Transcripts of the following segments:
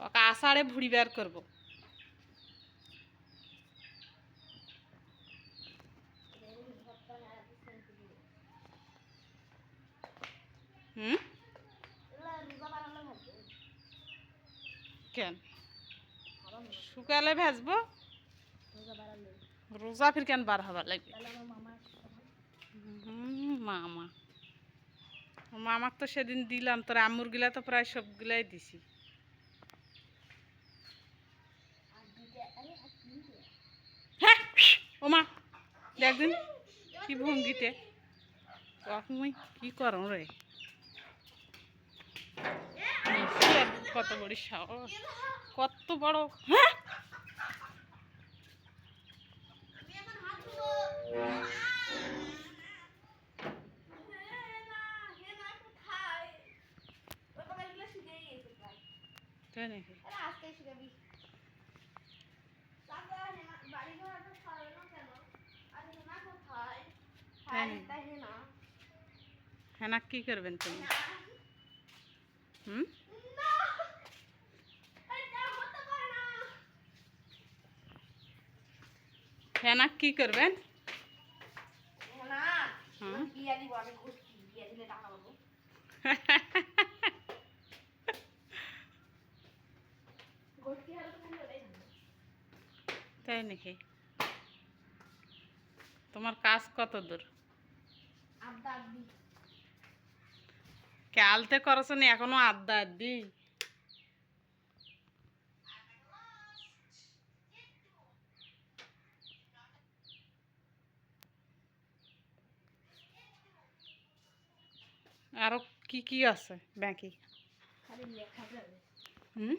ওকে আষাঢ়ে ভুড়ি বের করব হুম কেন শুকালে ভেজবো রোজা ফির কেন বার হবার লাগবে মামা মামাক তো সেদিন দিলাম তোর আম্মুর গিলা তো প্রায় সবগুলাই দিছি দেখদিন কি ভঙ্গিতে। তুমি কি করো রে? কত বড় সাহস, কত বড় হ্যাঁ? তাই নাকি হ্যাঁ না কি করবেন তুমি হুম হ্যাঁ না কি করবেন হুম তাই নাকি তোমার কাজ কত দূর কালতে করছ নি এখনও আড্ডা আড্ডি আরও কি কি আছে ব্যাংকে? হুম?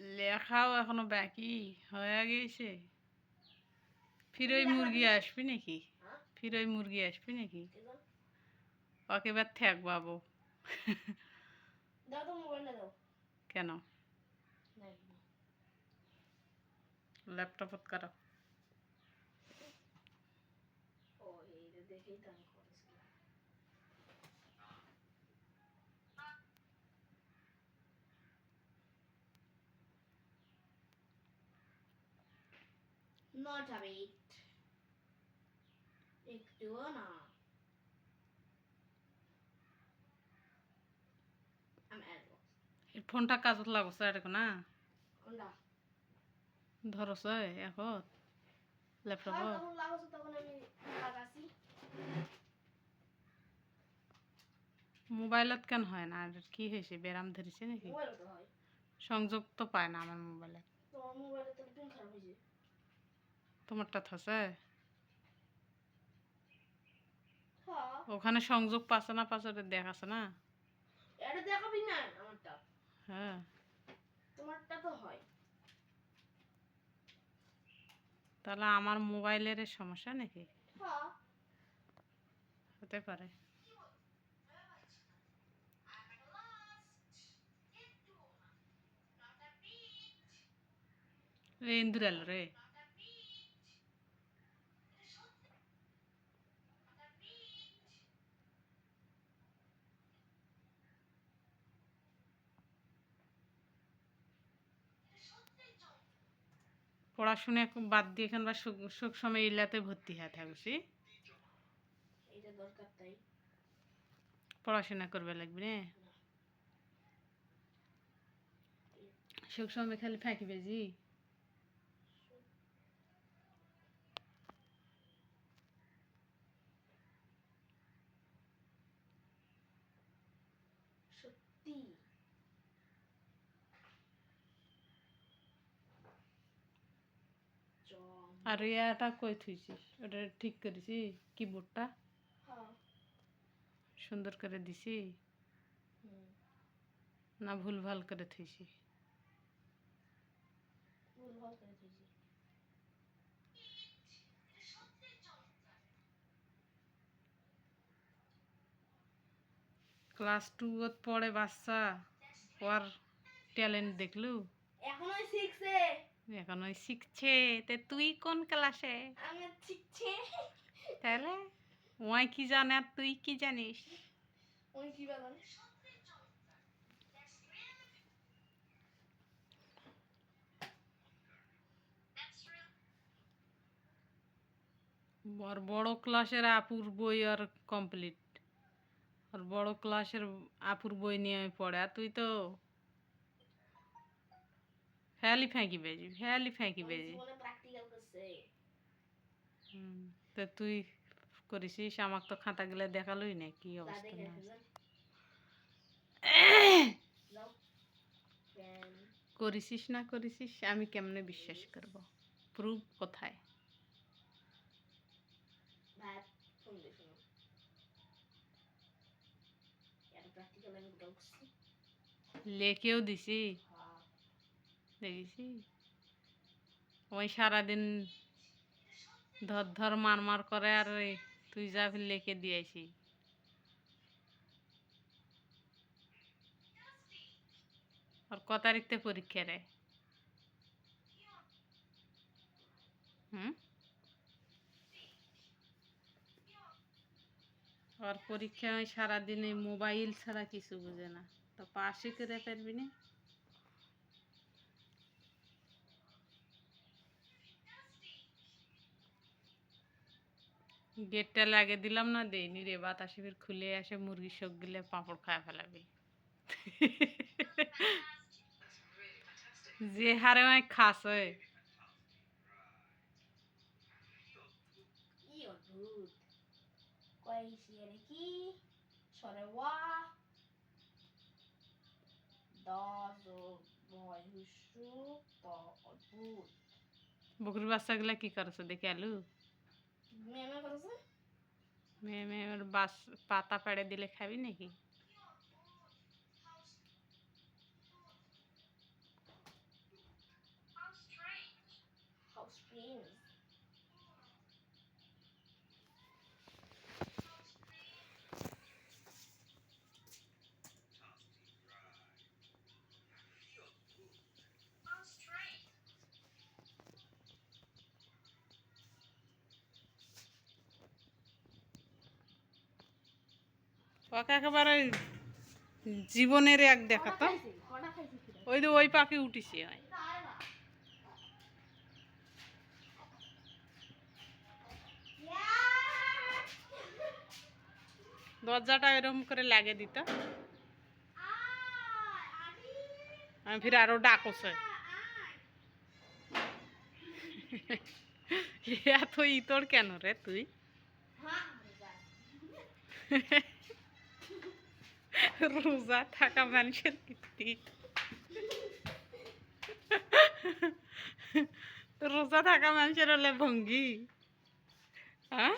লেখাও এখনও বাকি হয়ে গেছে। ফির ওই মুরগি আসবি নাকি? ফির ওই মুরগি আসবি নাকি? ওকে এবার থাক বাবু। কেন? ল্যাপটপত করো দেখেই তো Not a bit. একটুও না ফোনটা কাজত লাগছে এরকম না? ধরছ এখন ল্যাপটপ মোবাইলত কেন হয় না? আর কি হয়েছে ব্যারাম ধরেছে নাকি? সংযোগ তো পায় না আমার মোবাইলে মোবাইলে তো পিন খারাপ হয়েছে তোমারটা থসে? ওখানে সংযোগ পাচ্ছে না পাচ্ছে ওটা দেখাচ্ছে না? এটা দেখাবি না আমারটা? হ্যাঁ। তোমারটা তো হয়। তাহলে আমার মোবাইলের সমস্যা নাকি? হতে পারে। ইন্দুরাল রে। পড়াশোনা বাদ দিয়ে এখন বা সুখ সময় ইলাতে ভর্তি হয়ে থাকছি পড়াশোনা করবে লাগবে না। সুখ সময় খালি ফাঁকি বেজি আর ইয়াটা কই থুইছিস? ওটা ঠিক করেছি কিবোর্ডটা হ্যাঁ। সুন্দর করে দিছি? না ভুল ভালো করে থুইছি? ক্লাস টুত পড়ে বাচ্চা ওর ট্যালেন্ট দেখলু? এখনও শিখছে এখন ওই শিখছে তা তুই কোন ক্লাসে শিখছে তাহলে ওই কি জানে আর তুই কি জানিস ওই কি জানিস আর বড় ক্লাসের আপুর বই আর কমপ্লিট আর বড় ক্লাসের আপুর বই নিয়ে আমি পড়ে আর তুই তো ফেলি ফ্যাঁকি বেজি ফেলি ফ্যাঁকি বেজি তো তুই করেছিস? আমাকে তো খাতাগুলো দেখালোই না কি অবস্থা না করেছিস না করেছিস? আমি কেমনে বিশ্বাস করব? প্রুফ কোথায়? ভাত ফোন দেখেছি। ওই সারাদিন ধর ধর মার মার করে আর তুই যা লেখে দিয়েছি। আর ক তারিখতে পরীক্ষা রে? হুম? আর পরীক্ষা ওই সারাদিন এই মোবাইল ছাড়া কিছু বুঝে না। তো পাশে করে পারবি না? গেটটা লাগিয়ে দিলাম না দেইনি রে বাতাসে ফির খুলে আসে মুরগির শোক গিলে পাঁপড় খায় ফেলাবি। যে হারে মাই খাস হয় কি অদ্ভুত। কয় সিয়ারে কি সরে ওয়া বকরির বাচ্চাগুলা করছে দেখে আলু? মেয়ে মেয়ে বাস পাতা পেড়ে দিলে খাবি নাকি? ওকে একেবারে জীবনের এক দেখা তো ওই তো ওই পাখি উঠিছে দরজাটা এরকম করে লাগে দিত। আমি ফির আরও ডাকছে। এত ইতর কেন রে তুই? রোজা থাকা মানুষের কীর্তি রোজা থাকা মানুষের হলে ভঙ্গি। হ্যাঁ?